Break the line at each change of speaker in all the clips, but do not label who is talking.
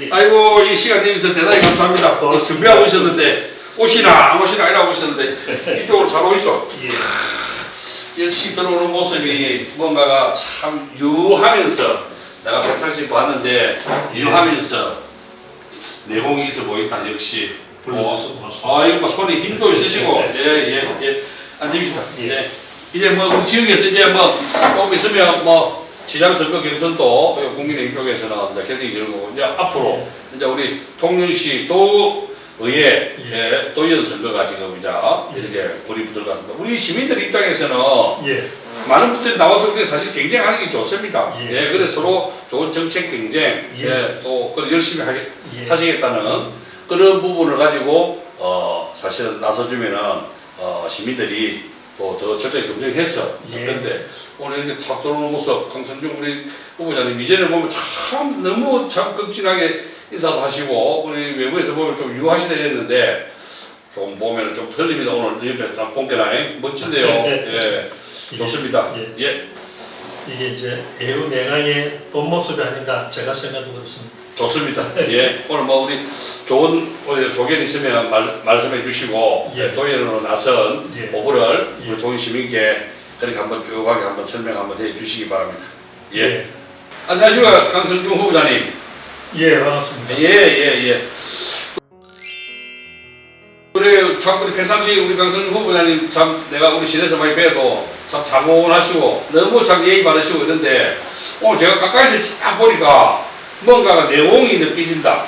예.
아이고 이 시간 내주셔서 대단히 감사합니다.
고맙습니다.
준비하고 있었는데 오시나 안 오시나 이러고 있었는데 이쪽으로 잘 오이소.
예.
역시 들어오는 모습이 뭔가가 참 유하면서 내가 평상시 봤는데 유하면서 내공이 있어 보인다 역시.
고맙습니다.
아 이거 뭐 손에 힘도 있으시고 예예 예. 앉으십시다.
예.
예. 이제 뭐 우리 지역에서 이제 뭐 조금 있으면 뭐 시장 선거 경선도 국민의힘 쪽에서는 이제 결정이 되는 거고 이제 앞으로 이제 우리 통영시 도 의회 예. 도의원 선거가 지금 이제 이렇게 불이 붙을 것 같습니다. 우리 시민들 입장에서는
예.
많은 분들이 나와서 우리 사실 경쟁하는 게 좋습니다.
예.
예, 그래서 서로 좋은 정책 경쟁,
예.
예, 또 그걸 열심히 하겠,
예.
하시겠다는 그런 부분을 가지고 어 사실은 나서주면은 어 시민들이 또 더 철저히 검증해서
예.
그런데 오늘 이렇게 탁 들어오는 모습 강선중 우리 후보자님 이전에 보면 참 너무 참 극진하게 인사도 하시고 우리 외부에서 보면 좀 유하시다 했는데 좀 보면 좀 틀립니다 오늘 옆에 딱 본게나 멋진데요 예 좋습니다
예.
예
이게 이제 애우 내각의 본 모습이 아닌가 제가 생각도 그렇습니다.
좋습니다. 예, 오늘 뭐 우리 좋은 오늘 소견 있으면 말, 말씀해 주시고
예.
예. 도의원으로 나선
예.
보고를
예.
우리 동인 시민께 그렇게 한번 쭉하게 한번 설명 한번 해 주시기 바랍니다. 예. 안녕하십니까 강성중 후보자님.
예, 반갑습니다.
예, 예, 예. 그래 참 우리 평상시 우리 강성중 후보자님 참 내가 우리 시내에서 많이 뵈도 참 자문하시고 너무 참 예의 바르시고 이런데 오늘 제가 가까이서 쫙 보니까 뭔가가 내공이 느껴진다.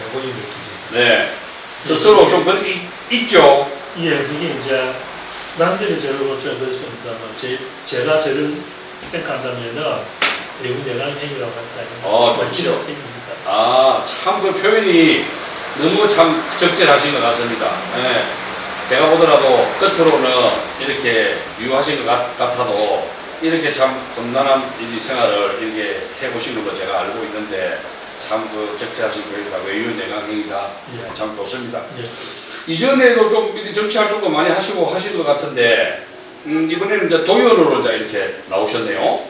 내본이 느끼지.
네. 스스로 좀 그런 게 있- 있죠.
예, 그게 이제 남들이 저를 볼때 그렇습니다. 제, 제가 저를 평가한다면은 애우 내각 행위라고 할까요?
어, 좋죠. 아, 참 그 표현이 너무 참 적절하신 것 같습니다. 예. 제가 보더라도 끝으로는 이렇게 유하신 것 같, 같아도 이렇게 참 험난한 이 생활을 이렇게 해보신 걸로 제가 알고 있는데 참 그 적절하신 표현이다. 외유 내강행이다.
예.
참 좋습니다.
예.
이전에도 좀 정치 활동도 많이 하시고 하신 것 같은데 음, 이번에는 이제 도의원으로 이제 이렇게 나오셨네요.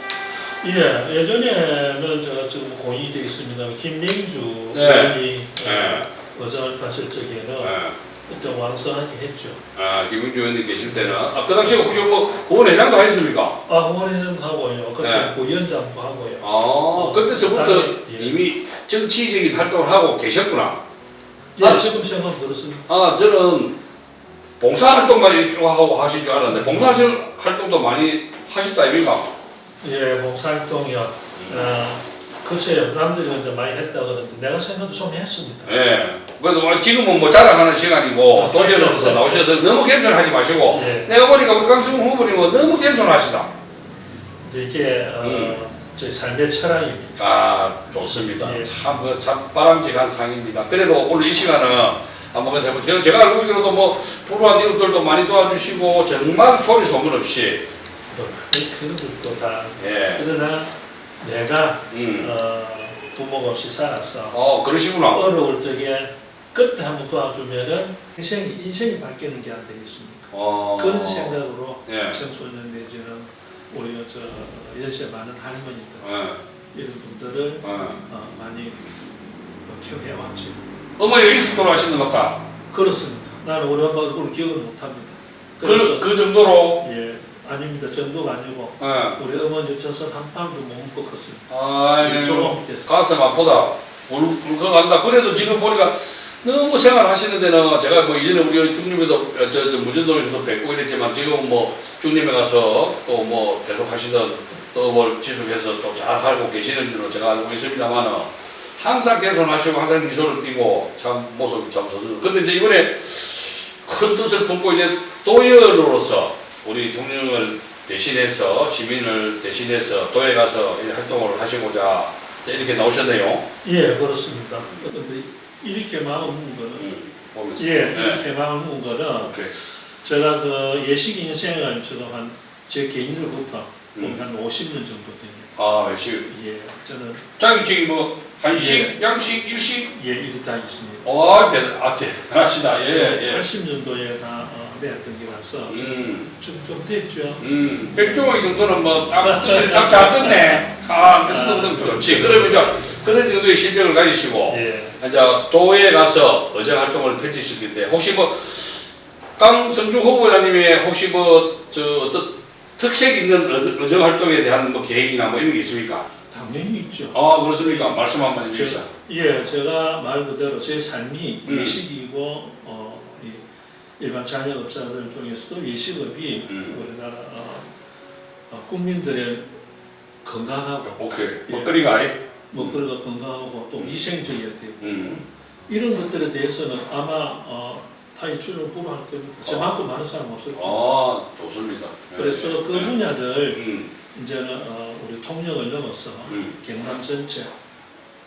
예, 예전에는 제가 지금 공인이 되어 있습니다. 김명주
네.
의원이
네.
어장을 봤을 적에는
예.
그때 왕성하게 했죠.
아, 김윤주 의원님 계실 때는 아, 그 당시에 혹시 뭐 후원회장도 하셨습니까?
아, 후원회장 하고요. 그때
네.
부위원장도 하고요.
아, 그때서부터
예.
이미 정치적인 활동을 하고 계셨구나.
예,
아.
지금 생각 그렇습니다.
아, 저는 봉사활동만 쭉 하고 하실 줄 알았는데 봉사활동도 많이 하셨다 이입니까?
예, 봉사활동이요. 어, 글쎄요, 남들이 이제 많이 했다 그러는데 내가 생각도 좀 했습니다.
예. 뭐 지금은 뭐 자랑하는 시간이고 도전으로서 나오셔서 너무 겸손하지 마시고
예,
내가 보니까 우리 강승훈 후보님은 너무 겸손하시다.
이게 어,
음.
제 삶의 철학입니다.
아 좋습니다.
예.
참, 그, 참 바람직한 상입니다. 그래도 오늘 이 시간은 한번 해보죠. 제가 알고 있기로도 뭐 불우한 이웃들도 많이 도와주시고 정말 소리 소문 없이
또 그- 것도 다
예.
그러나 내가
음.
어, 부모가 없이 살아서
어 그러시구나.
어려울 적에 그때 한번 도와주면은 인생이 인생이 바뀌는 게 안 되겠습니까?
어.
그런 생각으로
예.
청소년 내지는 우리 저 연세 많은 할머니들
예.
이런 분들을
예.
어, 많이 케어해 왔죠.
어머니 일찍 돌아가신 것 같다.
그렇습니다. 나는 우리 엄마 얼굴 기억을 못합니다.
그,
그
정도로.
예 아닙니다. 정도가 아니고
예.
우리 어머니 젖을 한 방울도 못 먹고 컸습니다. 조금 밑에서.
가슴 아프다. 울, 울컥한다. 그래도 지금 보니까 너무 생활하시는 데는 제가 뭐 이전에 우리 중림에도 저, 저 무전동에서도 뵙고 이랬지만 지금은 뭐 중림에 가서 또 뭐 계속 하시던 또 뭘 지속해서 또 잘 하고 계시는 줄로 제가 알고 있습니다만은 항상 겸손하시고 항상 미소를 띠고 참 모습이 참 좋습니다. 근데 이제 이번에 큰 뜻을 품고 이제 도의원으로서 우리 동령을 대신해서 시민을 대신해서 도에 가서 이 활동을 하시고자 이렇게 나오셨네요.
예 그렇습니다. 근데 이렇게 마음 먹은 거는
음, 보면서.
예
네.
이렇게 마음 먹은 거는
오케이.
제가 그 예식 인생을 지금 한제 개인으로부터
음.
한 50년 정도 됩니다.
아, 역시
예 저는
자격증이 뭐 한식, 양식, 일식.
예 이리 다 있습니다.
와, 대단, 아, 대단하시다. 예, 예.
80년도에 다 어, 내었던 게라서
음,
좀좀 됐죠.
음. 백종원 이 정도는 뭐, 딱, 딱잘 떴네. 아, 그 정도면 좋지. 그러면 이제, 그런 정도의 실력을 가지시고
예.
이제 도에 가서 의정 활동을 펼치셨기 때문에 혹시 뭐 강성중 후보자님의 혹시 뭐 저 어떤 특색 있는 의- 의정 활동에 대한 뭐 계획이나 뭐 이런 게 있습니까?
당연히 있죠.
아 그렇습니까? 말씀 한번 해주시죠.
예, 제가 말 그대로 제 삶이
음.
예식이고 어, 이 일반 자영업자들 중에서도 예식업이
음.
우리나라 어, 어, 국민들의 건강하고
오케이.
예.
먹거리가 아이.
먹거리가 건강하고 또 위생적이어야 되고
음.
이런 것들에 대해서는 아마 어, 타이 출을 불허할 겁니다. 저만큼 많은 사람 없을 거예요.
아 좋습니다. 네.
그래서 그
네.
분야를
음.
이제는 어, 우리 통역을 넘어서
음.
경남 전체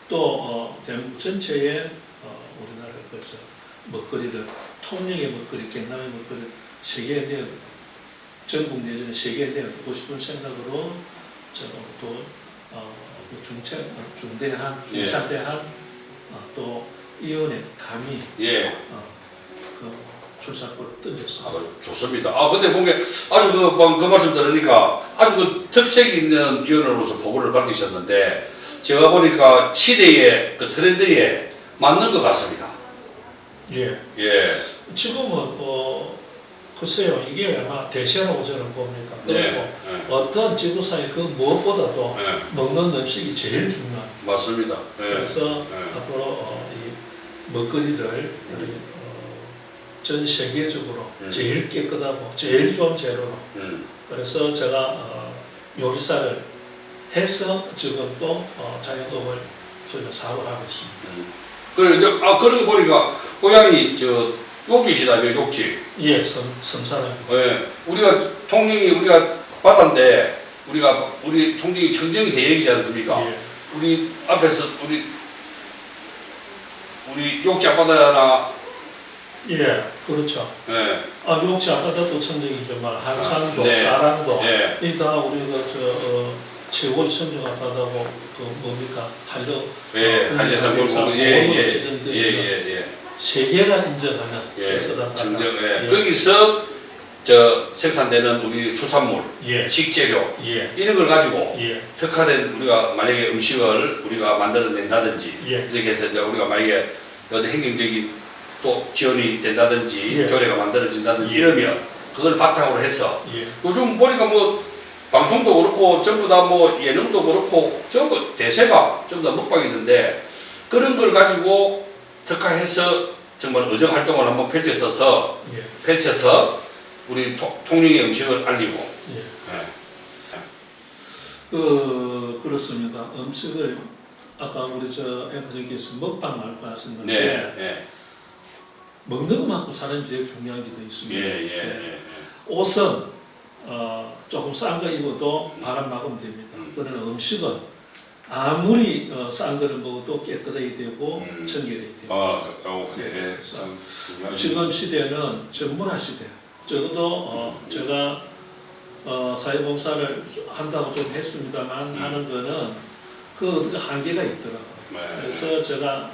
또 어, 대한민국 전체에 어, 우리나라 그저 먹거리를 통영의 먹거리, 경남의 먹거리 세계에 내어 전국 내지는 세계에 내어보고 싶은 생각으로 저또 어, 그 중차, 어, 중대한
예.
중차대한 어, 또 이혼의 감히
예.
어, 그 출사표를 던졌습니다.
아, 좋습니다. 아, 근데 보게 아주 그, 방금 그 말씀 들으니까 아주 그 특색 있는 위원으로서 보고를 밝히셨는데 제가 보니까 시대의 그 트렌드에 맞는 것 같습니다.
예.
예.
지금은 어 글쎄요 이게 아마 대세라고 저는 봅니다. 그리고
네. 예.
어떤 지구상에 그 무엇보다도
예.
먹는 음식이 제일 중요한.
맞습니다. 예.
그래서
예.
앞으로 어, 이 먹거리를 우리 어, 전 세계적으로
음.
제일 깨끗하고 제일 좋은 재료로.
음.
그래서 제가 어, 요리사를 해서 지금 또 어, 자영업을 저희가 사업을 하고 있습니다.
음. 그래 이제 아 그러고 보니까 고향이 저 욕지시다며 욕지.
예, 섬, 섬사람.
예. 우리가 통영이 우리가 바다인데 우리가 우리 통영이 청정해역이지 않습니까?
예.
우리 앞에서 우리 우리 욕지 앞바다나
예, 그렇죠.
예.
아, 용치 아까도 청정이지만 한산도,
네.
사랑도
예.
이다 우리가 저 어, 최고의 청정 아까다고 그 뭡니까 한려
예. 물고 예예예
공원으로
예,
지정되어
예,
있는
예,
세계가 인정하는
예. 청정 예.
예.
거기서 저 생산되는 우리 수산물,
예,
식재료
예,
이런 걸 가지고
예,
특화된 우리가 만약에 음식을 우리가 만들어낸다든지
예,
이렇게 해서 이제 우리가 만약에 어떤 행정적인 또 지원이 된다든지
예.
조례가 만들어진다든지
예.
이러면 그걸 바탕으로 해서
예,
요즘 보니까 뭐 방송도 그렇고 전부 다 뭐 예능도 그렇고 전부 대세가 전부 다 먹방이던데 그런 걸 가지고 특화해서 정말 의정 활동을 한번 펼쳤어서
예,
펼쳐서 우리 통- 통영의 음식을 알리고
예.
예.
그 그렇습니다. 음식을 아까 우리 저 엠프님께서 먹방 말씀하셨는데
네, 예,
먹는 것만큼 사람이 제일 중요한 게 더 있습니다.
예, 예, 예,
옷은 어, 조금 싼 거 입어도 바람 막으면 됩니다.
음.
그러나 음식은 아무리 어, 싼 거를 먹어도 깨끗해야 되고
음.
청결해야 돼요.
아, 그, 어,
예,
예,
그래서
참.
지금 시대는 전문화 시대. 적어도 어,
음.
제가 어, 사회봉사를 한다고 좀 했습니다만
음.
하는 거는 그 어떻게 한계가 있더라고요.
네.
그래서 제가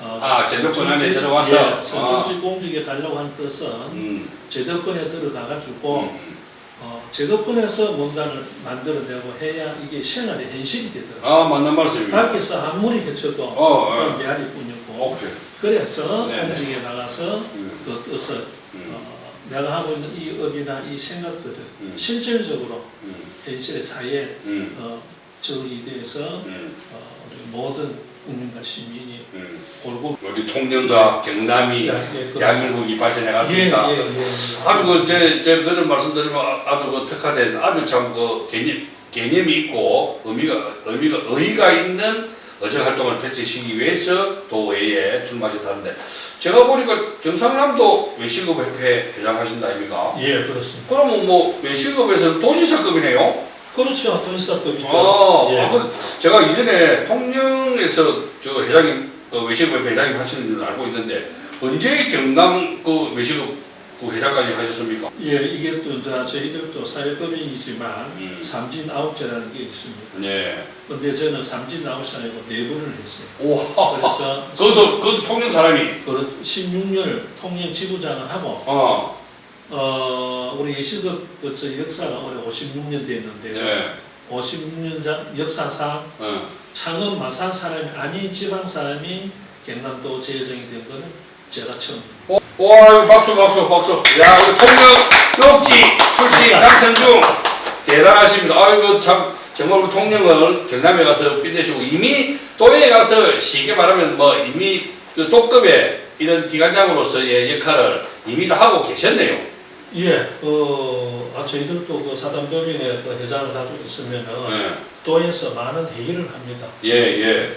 어,
아, 제도권 안에
선정직-
들어와서?
예, 선정직 공직에 가려고 한 뜻은
음,
제도권에 들어가가지고
음.
어, 제도권에서 뭔가를 만들어내고 해야 이게 생활의 현실이 되더라고요.
아, 맞는 말씀입니다.
밖에서 아무리 해쳐도
어, 어.
메아리 뿐이고
오케이.
그래서
네네.
공직에 나가서
음,
그 뜻을
음,
어, 내가 하고 있는 이 업이나 이 생각들을
음.
실질적으로
음,
현실의 사회에
음,
어, 정의돼서
음,
어, 우리 모든 국민과 시민이
음.
골고루
우리 통영과 경남이
예, 예.
대한민국이 발전해 갈 수
예,
있다.
예, 예, 예.
아주 그, 제, 제 그런 말씀드리면 아주 그 특화된 아주 참 그 개념, 개념이 있고 의미가, 의미가, 의의가 있는 어정 활동을 펼치시기 위해서 도의회에 출마하셨다는데 제가 보니까 경상남도 외식업협회 회장 하신다 아닙니까?
예, 그렇습니다.
그러면 뭐 외식업에서는 도지사급이네요?
그렇죠. 돈사급이죠.
아,
예.
아, 그 제가 이전에 통영에서 저 회장님 그 외식업 회장님 하시는 줄은 알고 있는데 언제 경남 그 외식업 그 회장까지 하셨습니까?
예, 이게 또 이제 저희들도 사회법인이지만
음.
삼진 아홉제라는 게 있습니다.
네.
근데 저는 삼진 아홉이 아니고 네 번을 했어요.
오.
그래서
그것도 그것도 통영 사람이.
그 16년을 통영 지부장을 하고
어.
어 우리 예식업 그저 역사가 올해 56년 됐는데요.
네.
56년 전 역사상
어.
창원 마산 사람이 아닌 지방 사람이 경남도 재정이 된 거는 제가 처음입니다.
와 이거 박수 박수 박수. 야 우리 통영 욕지 출신 강성중 대단하십니다. 아이고 참 정말 우리 통영을 경남에 가서 빛내시고 이미 또에 가서 쉽게 말하면 뭐 이미 그 독급의 이런 기관장으로서의 역할을 이미 다 하고 계셨네요.
예, 어, 아, 저희들도 그 사단법인의 그 회장을 가지고 있으면은
예,
도에서 많은 회의를 합니다.
예, 예.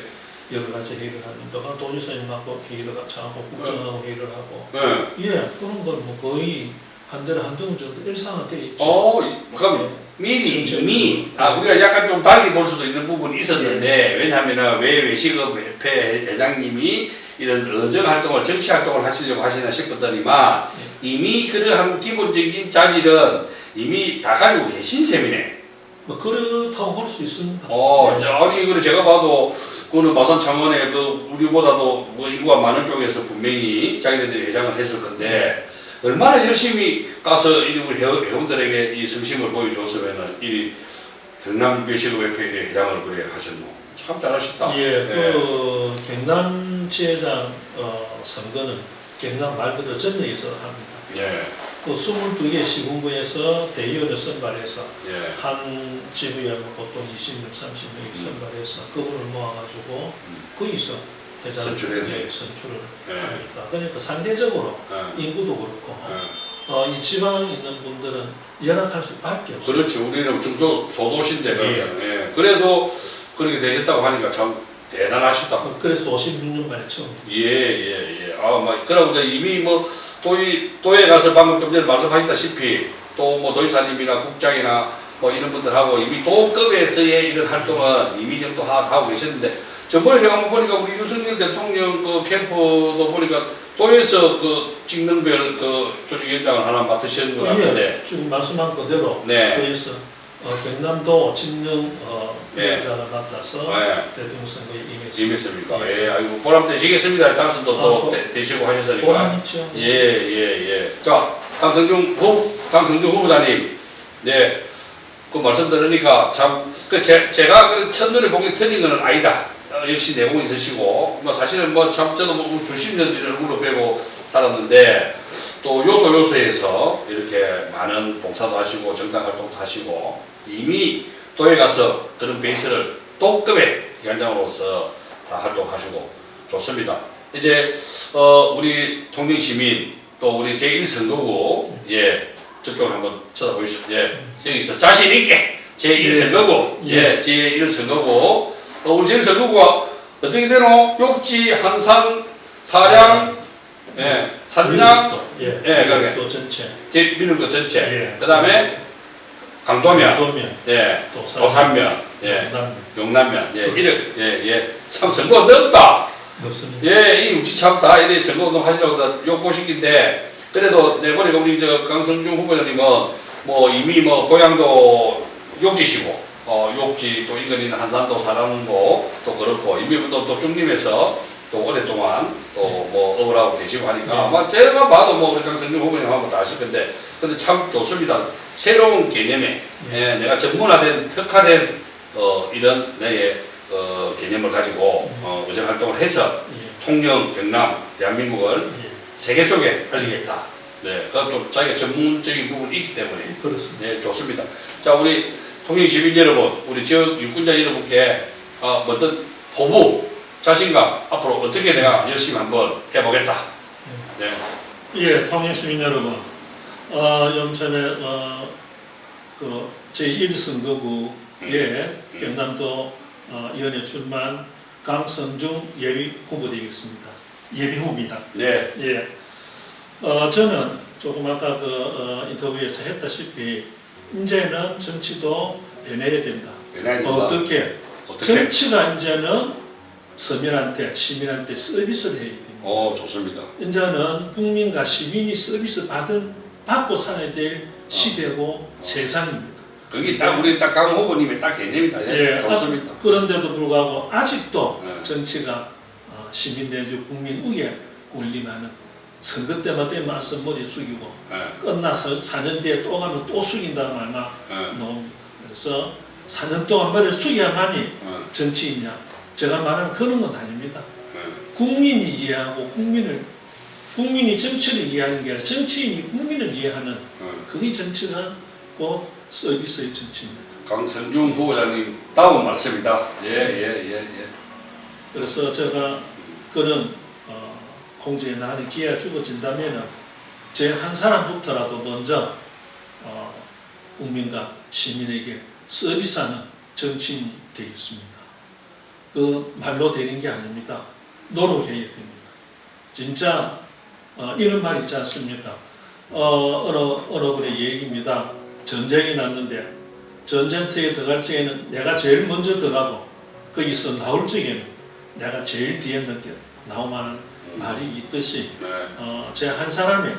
여러 가지 회의를 합니다. 도지사님하고 회의를 같이 하고 국정하고 회의를 하고
예.
예, 그런 걸 뭐 거의 한 달에 한두 번 정도 일상화되어 있죠.
어, 그럼 미리 이미 아 우리가 약간 좀 달리 볼 수도 있는 부분이 있었는데 왜냐하면은 왜 외식업 협회 회장님이 이런 의정 활동을 정치 활동을 하시려고 하시나 싶었더니만 이미 그러한 기본적인 자질은 이미 다 가지고 계신 셈이네.
뭐 그렇다고 볼 수 있습니다.
어,
예.
자, 아니 그래 제가 봐도 그거는 마산 창원에 그 우리보다도 뭐 인구가 많은 쪽에서 분명히 자기네들이 회장을 했을 건데 얼마나 열심히 가서 이 회원- 회원들에게 이 성심을 보여줬으면은 이 경남 외식업협회 회장을 그래 하셨노. 참 잘하셨다.
예, 그 경남 지회장 어, 선거는 경남 말 그대로 전역에서 합니다.
예,
그 22개 시군구에서 대의원을 선발해서
예.
한뭐 보통 20명, 30명이
음.
선발해서 그분을 모아가지고
음.
거기서 회장. 예, 선출을
예.
합니다. 그러니까 상대적으로
예,
인구도 그렇고
예.
어, 이 지방에 있는 분들은 연합할 수밖에 없어요.
그렇지 우리는 중소 소도시인데
예.
예. 그래도 그렇게 되셨다고 하니까 참 대단하시다.
그래서 56년 만에 처음.
예, 예, 예. 아, 막, 그러고 이제 이미 뭐, 도에, 도에 가서 방금 좀 전에 말씀하셨다시피, 또 뭐, 도의사님이나 국장이나 뭐, 이런 분들하고 이미 도급에서의 이런 활동은 이미 정도 하, 하고 계셨는데, 전번에 제가 한번 보니까 우리 윤석열 대통령 그 캠프도 보니까 도에서 그 직능별 그 조직위원장을 하나 맡으시는 것 같은데,
예, 지금 말씀한 그대로
네.
그래서 어, 경남도 직능 어,
네.
위원장을 맡아서
네.
대통령 선거에 임했습니다.
재밌습니까?
예.
예, 아이고, 보람 되시겠습니다. 당선도
아,
또
보-
되- 되시고 하셨으니까.
보람 있죠.
예, 예, 예. 자, 강성중 후, 강성중 후보자님. 네. 그 말씀 들으니까 참, 그 제, 제가 그 첫눈에 보기 틀린 거는 아니다. 어, 역시 내공 있으시고, 뭐 사실은 뭐 참, 저도 뭐 수십 년 얼굴로 뵈고 살았는데, 또 요소 요소에서 이렇게 많은 봉사도 하시고, 정당 활동도 하시고, 이미 도에 가서 그런 베이스를 똑급의 기관장으로서 다 활동하시고, 좋습니다. 이제 어, 우리 통영 시민 또 우리 제1선거구 예 저쪽 한번 쳐다보시죠. 예 여기서 자신 있게 제1선거구 예, 제1선거구 어, 우리 제1선거구가 어떻게 되노? 욕지, 한산, 사량, 예 산장,
미륵도, 예,
예, 그러게.
또 전체,
제 미는 거 전체.
예.
그 다음에 강도면,
도면,
예.
또
도산면, 예.
남
용남면, 예 이렇게 예 예 참 선거 넓다.
없습니다.
예, 이 우치 참 다 이래 선거 운동 하시라고 다욕 보시긴데 그래도 내보니까 우리 저 강성중 후보자님은 뭐 이미 뭐 고향도 욕지시고 어 욕지 또 인근 있는 한산도 사랑도 또 그렇고 이미 또, 또 중림에서 또 오랫동안 또뭐 업을하고 계시고 하니까
네.
아마 제가 봐도 뭐 우리 강성중 후보님 한번 다 아실 건데 근데 참 좋습니다 새로운 개념에 예, 내가 전문화된 특화된 어 이런 내의 어 개념을 가지고 어 의정 활동을 해서
예,
통영, 경남, 대한민국을
예,
세계 속에 알리겠다. 네, 그것도 자기가 전문적인 부분이 있기 때문에
그렇습니다.
네 좋습니다. 자 우리 통영 시민 여러분, 우리 지역 유권자 여러분께 어, 어떤 포부, 자신감 앞으로 어떻게 내가 열심히 한번 해보겠다. 네,
예, 통영 시민 여러분, 어, 영천에 어, 그 제1선거구에 경남도 어, 의원에 출마한 강성중 예비 후보 되겠습니다. 예비 후보입니다.
네,
예. 어, 저는 조금 아까 그 어, 인터뷰에서 했다시피 이제는 정치도 변해야 된다.
변해야 된다.
어떻게?
어떻게?
정치가 이제는 서민한테 시민한테 서비스를 해야 됩니다.
어 좋습니다.
이제는 국민과 시민이 서비스 받은 받고 살아야 될 시대고 세상입니다.
그게 딱 우리 딱 강 후보님의 딱 개념이다. 예,
예,
좋습니다.
아, 그런데도 불구하고 아직도
네.
정치가 어, 시민 내지 국민 위에 군림하는 선거 때마다 맞서 머리 숙이고
예,
끝나서 4년 뒤에 또 가면 또 숙인다는 말만
예,
나옵니다. 그래서 4년 동안 머리를 숙여야만이
어,
정치인이냐? 제가 말하는 그런 건 아닙니다.
어.
국민이 이해하고 국민을 국민이 정치를 이해하는 게 아니라 정치인이 국민을 이해하는
어.
그게 정치가 곧 서비스의 정치입니다.
강성중 후보자님 다음 말씀이다. 예예예 예, 예.
그래서 제가 그런 어, 공제에 나는 기회가 주어진다면은 제한 사람부터라도 먼저 어, 국민과 시민에게 서비스하는 정치인이 되겠습니다. 그 말로 되는 게 아닙니다. 노력해야 됩니다. 진짜 어, 이런 말 있지 않습니까? 어, 어느 어느 분의 얘기입니다. 전쟁이 났는데 전쟁터에 들어갈 적에는 내가 제일 먼저 들어가고 거기서 나올 적에는 내가 제일 뒤에 늦게 나오만한 말이 있듯이
네.
어, 제 한 사람의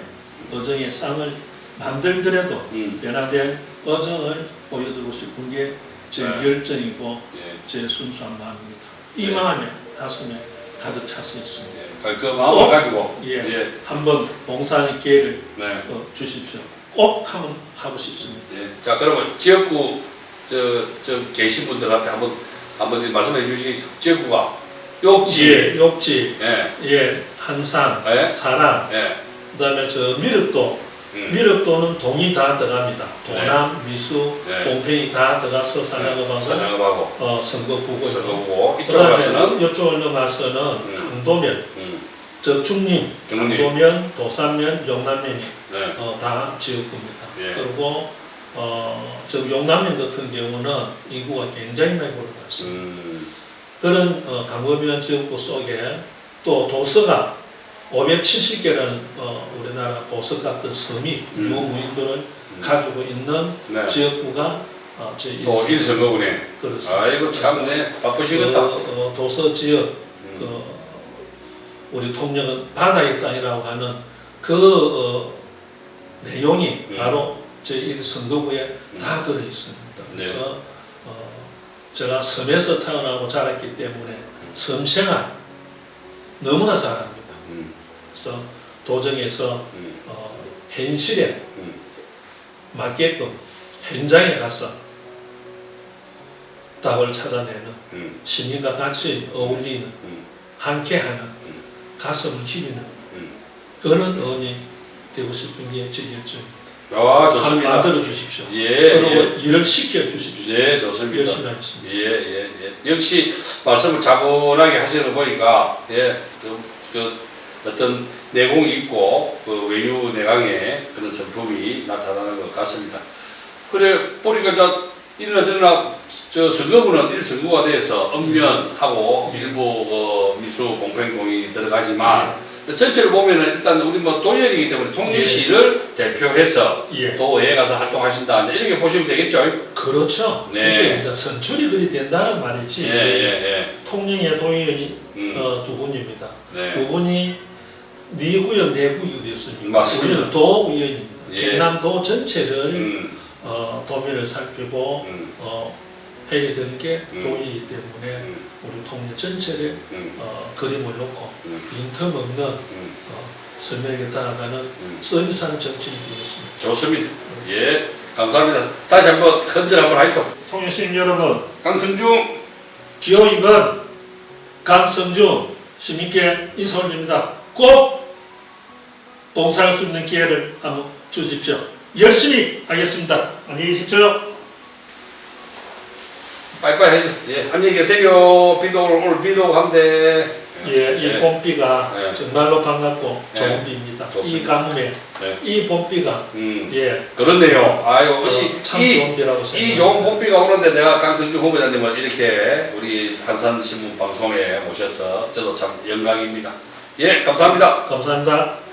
어정의 쌍을 만들더라도
음.
변화된 어정을 보여주고 싶은 게 제
네.
열정이고
예.
제 순수한 마음입니다. 이
네.
마음에 가슴에 가득 찼어 있습니다.
예. 그 마음을
어?
가지고
예.
예.
한번 봉사하는 기회를
네.
어, 주십시오. 꼭 한번 하고 싶습니다.
예. 자 그러면 지역구 저, 저 계신 분들한테 한번 한번 말씀해 주시죠. 지역구가 욕지.
예, 욕지,
예.
예, 한산,
예.
사람,
예.
그다음에 저 미륵도,
음.
미륵도는 동이 다 들어갑니다. 도남, 미수,
네.
동평이 다 들어가서 사냥업하고
사냥업하고
어, 선거구고 있고.
서거고 이쪽 가서는
이쪽 올라가서는
음.
강도면,
음.
저 중림. 강도면, 도산면, 영남면이
네.
어, 다 지역구입니다.
예.
그리고 어, 저 영남면 같은 경우는 인구가 굉장히 많이 올라갔습니다.
음.
그런 어, 강범위한 지역구 속에 또 도서가 570개라는 어, 우리나라 보석 같은 섬이
음.
유무인들을 가지고 있는
네.
지역구가 어,
제또
일선.
일선거구네.
그렇습니다.
아이고 참네 바쁘시겠다.
그, 어, 도서 지역
음.
그 우리 통영은 바다의 땅이라고 하는 그 어, 내용이
음.
바로 제1 선거구에
음.
다 들어 있습니다.
네.
그래서 어, 제가 섬에서 태어나고 자랐기 때문에 섬 생활 너무나 잘합니다.
음.
그래서 도정에서
음.
어, 현실에
음.
맞게끔 현장에 가서 답을 찾아내는
음.
시민과 같이 어울리는
음.
함께하는
음.
가슴을 기리는
음.
그런 의원이 되고 싶은 게제 열정입니다. 아한
좋습니다.
만들어 주십시오.
예,
그리고
예.
일을 시켜 주십시오.
예, 좋습니다.
열심히 하겠습니다.
예, 예, 예. 역시 말씀을 차분하게 하시는 거 보니까 예, 좀, 그 어떤 내공이 있고 그 외유 내강의 그런 성품이 나타나는 것 같습니다. 그래 보니까 저 이러나 저러나 저 선거구는 일 선거가 돼서 읍면하고 일부 어, 미수 공평공이 들어가지만 전체를 보면은 일단 우리 뭐 도연이기 때문에 통일시를 대표해서
예,
도에 가서 활동하신다 이렇게 보시면 되겠죠?
그렇죠.
네.
이제 선출이 그리 된다는 말이지.
예, 예,
통영의 도의원이
예. 음,
어, 두 분입니다.
네.
두 분이 네 구역 네 구역이 됐습니다.
맞습니다.
우리는 도의원입니다.
예.
경남도 전체를
음,
어, 도민을 살피고
음,
어, 해야 되는 게
음.
도의이기 때문에
음,
우리 통일 전체를
음,
어, 그림을 놓고
음,
빈틈 없는
음,
어, 서민에게 따라가는
음.
서비스하는 정치인이 되겠습니다.
좋습니다. 예, 감사합니다. 다시 한번 큰절 한번 하시죠.
통일 시민 여러분,
강승중,
기호 2번 강성중 시민께 인사 올립니다. 꼭 봉사할 수 있는 기회를 한번 주십시오. 열심히 하겠습니다. 안녕히 계십시오.
빠이빠이 하시죠. 예, 안녕히 계세요. 비도 오늘, 오늘 비도 오고 한데.
예, 이 봄비가
예.
정말로 반갑고
예.
좋은 비입니다. 이
좋습니다.
가뭄에
예.
이 봄비가
음,
예,
그렇네요. 아유,
어, 참
이, 이,
좋은 비라고
이
생각합니다.
좋은 봄비가 오는데 내가 강승중 후보자님을 이렇게 우리 한산 신문 방송에 모셔서 저도 참 영광입니다. 예, 감사합니다.
감사합니다.